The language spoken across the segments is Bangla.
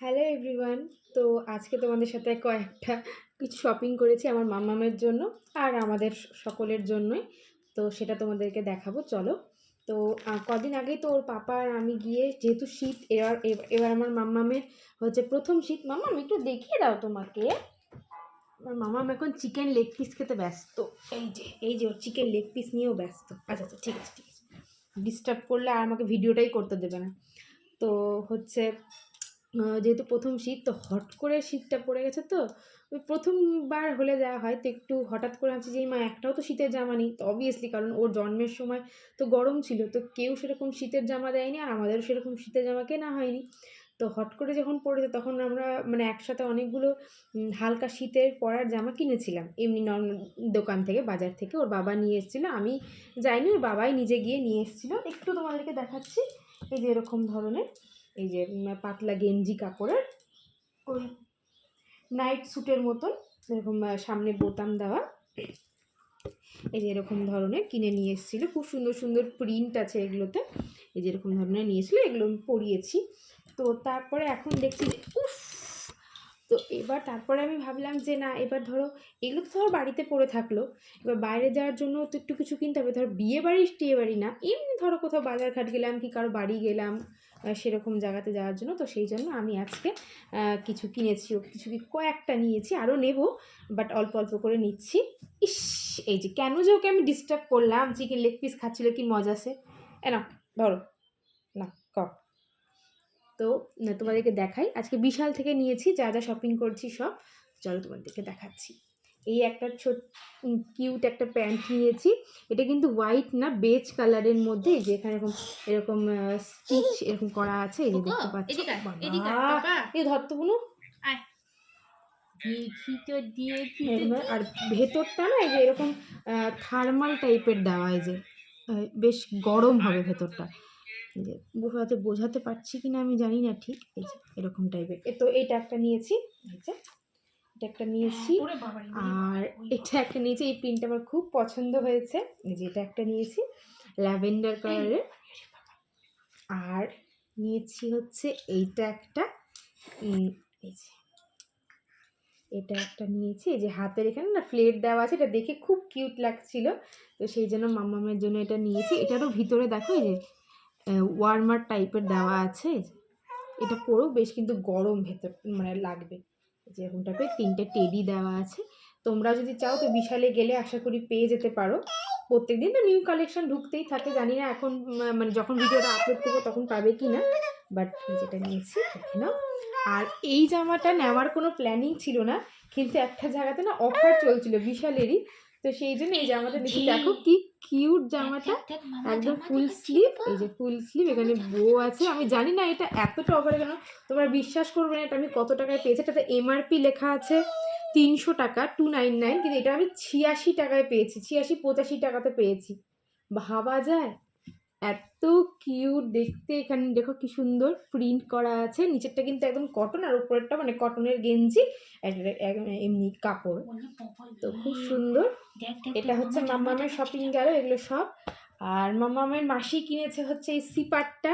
হ্যালো এভরিওয়ান তো আজকে তোমাদের সাথে কয়েকটা কিছু শপিং করেছি আমার মামামের জন্য আর আমাদের সকলের জন্যই। তো সেটা তোমাদেরকে দেখাবো, চলো। তো কদিন আগেই তো ওর পাপা আর আমি গিয়ে যেহেতু শীত, এবার, এবার- আমার মাম্মামের হচ্ছে প্রথম শীত। মাম্মাম একটু দেখিয়ে দাও তোমাকে। আমার মামাম এখন চিকেন লেগ পিস খেতে ব্যস্ত। এই যে এই যে ওর চিকেন লেগ পিস নিয়েও ব্যস্ত। আচ্ছা আচ্ছা ঠিক আছে ঠিক আছে। ডিস্টার্ব করলে আর আমাকে ভিডিওটাই করতে দেবে না। তো হচ্ছে যেহেতু প্রথম শীত, তো হট করে শীতটা পড়ে গেছে তো। প্রথমবার হলে যাওয়া হয়, তো একটু হঠাৎ করে ভাবছি যে মা, একটাও তো শীতের জামা নেই। তো অবভিয়াসলি কারণ ওর জন্মের সময় তো গরম ছিল, তো কেউ সেরকম শীতের জামা দেয়নি আর আমাদেরও সেরকম শীতের জামা কেনা হয়নি। তো হট করে যখন পড়েছে, তখন আমরা মানে একসাথে অনেকগুলো হালকা শীতের পরার জামা কিনেছিলাম। এমনি নর্মাল দোকান থেকে, বাজার থেকে ওর বাবা নিয়ে এসেছিল। আমি যাইনি, ওর বাবাই নিজে গিয়ে নিয়ে এসেছিল। একটু তোমাদেরকে দেখাচ্ছি, এই যে এরকম ধরনের। এই যে পাতলা গেঞ্জি কাপড়ের ওই নাইট স্যুটের মতন এরকম সামনে বোতাম দেওয়া। এই যে এরকম ধরনের কিনে নিয়ে এসেছিল। খুব সুন্দর সুন্দর প্রিন্ট আছে এগুলোতে। এই যে এরকম ধরনের নিয়েছিলো এগুলো আমি পরিয়েছি। তো তারপরে এখন দেখছি এবার তারপরে আমি ভাবলাম যে না, এবার ধরো এগুলো তো ধরো বাড়িতে পড়ে থাকল। এবার বাইরে যাওয়ার জন্য তো একটু কিছু কিনতে হবে। ধরো বিয়ে বাড়ি, টিয়ে বাড়ি না, এমনি ধরো কোথাও বাজারঘাট গেলাম কি কারও বাড়ি গেলাম সেরকম জায়গাতে যাওয়ার জন্য। তো সেই জন্য আমি আজকে কিছু কিনেছি। ও কিছু কি কয়েকটা নিয়েছি আরও নেব বাট অল্প অল্প করে নিচ্ছি। ইস, এই যে কেন যে ওকে আমি ডিস্টার্ব করলাম চিকেন লেগ পিস খাচ্ছিল, কি মজা সে। এ না ধরো না তো তোমাদেরকে দেখাই। আজকে বিশাল থেকে নিয়েছি যা যা শপিং করছি সব। চলো তোমাদেরকে দেখাচ্ছি। এই একটা ছোট কিউট একটা প্যান্ট নিয়েছি। এটা কিন্তু হোয়াইট না বেজ কালারের মধ্যে। যে এখানে এরকম এরকম স্টিচ এরকম করা আছে এই যে দেখতে পাচ্ছি? এই ধরতো এরকম আর ভেতরটা না এই যে এরকম থার্মাল টাইপের দেওয়া এই যে বেশ গরম হবে ভেতরটা। যে বোঝাতে বোঝাতে পারছি কি না আমি জানি না ঠিক। এই যে এরকম টাইপের এ তো এটা একটা নিয়েছি। এই যে এটা একটা নিয়েছি। আর এটা একটা নিয়েছি। এই প্রিন্টটা আমার খুব পছন্দ হয়েছে। এই যে এটা একটা নিয়েছি। ল্যাভেন্ডার কালারের। আর নিয়েছি হচ্ছে এইটা একটা। এই যে এটা একটা নিয়েছি। এই যে হাতের এখানে না প্লেট দেওয়া আছে। এটা দেখে খুব কিউট লাগছিল। তো সেই জন্য মাম্মামের জন্য এটা নিয়েছি। এটারও ভিতরে দেখো এই যে ওয়ার্মার টাইপের দেওয়া আছে। এটা পরেও বেশ কিন্তু গরম ভেতর মানে লাগবে। এই যে এরকম টাইপের তিনটে টেডি দেওয়া আছে। তোমরা যদি চাও তো বিশালে গেলে আশা করি পেয়ে যেতে পারো। প্রত্যেকদিন তো নিউ কালেকশন ঢুকতেই থাকে, জানি না এখন মানে যখন ভিডিওটা আপলোড করব তখন পাবে কি না বাট যেটা নিয়েছি, দেখে নাও। আর এই জামাটা নেওয়ার কোনো প্ল্যানিং ছিল না, কিন্তু একটা জায়গাতে না অফার চলছিল বিশালেরই। তো সেই জন্য এই জামাটা দেখি দেখো কি কিউট জামাটা। একদম ফুল স্লিভ এই যে ফুল স্লিভ এখানে বো আছে। আমি জানি না এটা এতটা অফারে কেন তোমরা বিশ্বাস করবে না এটা আমি কত টাকায় পেয়েছি। এটাতে এমআরপি লেখা আছে তিনশো টাকা টু নাইন নাইন কিন্তু এটা আমি ছিয়াশি টাকায় পেয়েছি ছিয়াশি পঁচাশি টাকাতে পেয়েছি। ভাবা যায়? এত কিউট দেখতে এখানে। দেখো কি সুন্দর প্রিন্ট করা আছে। নিচেরটা কিন্তু একদম কটন আর উপরেরটা মানে কটনের গেঞ্জি এমনি কাপড়। তো খুব সুন্দর। এটা হচ্ছে মামা জামা শপিং গেল এগুলো সব। আর মাম্মামের মাসি কিনেছে হচ্ছে এই সিপারটা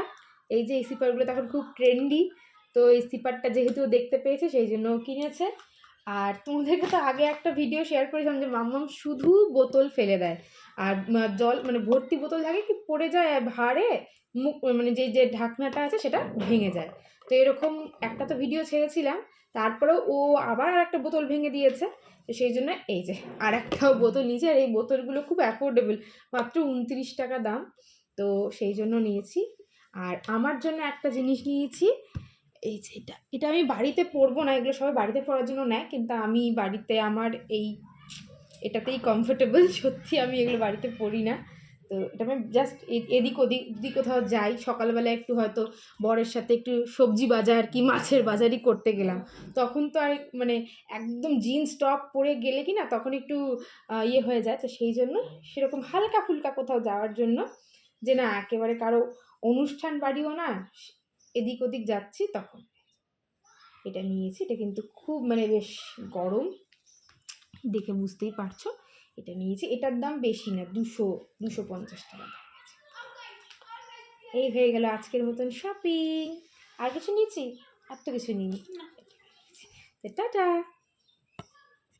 এই যে এই সিপারগুলো তো এখন খুব ট্রেন্ডি তো এই সিপারটা যেহেতু দেখতে পেয়েছে, সেই জন্য কিনেছে। আর তোমাদেরকে তো আগে একটা ভিডিও শেয়ার করেছিলাম যে মাম্মাম শুধু বোতল ফেলে দেয়। আর জল মানে ভর্তি বোতল থাকে কি, পড়ে যায় ভারে মুখ মানে যে যে ঢাকনাটা আছে সেটা ভেঙে যায়। তো এরকম একটা তো ভিডিও ছেড়েছিলাম, তারপরেও ও আবার আর একটা বোতল ভেঙে দিয়েছে। তো সেই জন্য এই যে আর একটাও বোতল নিয়েছি, আর এই বোতলগুলো খুব অ্যাফোর্ডেবল মাত্র উনত্রিশ টাকা দাম। তো সেই জন্য নিয়েছি। আর আমার জন্য একটা জিনিস নিয়েছি এই যে এটা এটা আমি বাড়িতে পরবো না, এগুলো সবাই বাড়িতে পরার জন্য নেয়, কিন্তু আমি বাড়িতে আমার এই, এটাতেই কমফোর্টেবল সত্যি আমি এগুলো বাড়িতে পরি না। তো এটা আমি জাস্ট এদিক ওদিক, যদি কোথাও যাই, সকালবেলা একটু হয়তো বরের সাথে একটু সবজি বাজার কি মাছের বাজারই করতে গেলাম, তখন তো আর মানে একদম জিন্স টপ পরে গেলে কি না, তখন একটু ইয়ে হয়ে যায়, তো সেই জন্য সেরকম হালকা ফুলকা কোথাও যাওয়ার জন্য যে না, একেবারে কারও অনুষ্ঠান বাড়িও না এদিক ওদিক যাচ্ছি তখন। এটা নিয়েছি, এটা কিন্তু খুব মানে বেশ গরম। দেখে বুঝতেই পারছ, এটা নিয়েছি। এটার দাম বেশি না, দুশো দুশো পঞ্চাশ টাকা। এই হয়ে গেল আজকের মতন শপিং আর কিছু নিয়েছি? আর তো কিছু নিই টাটা।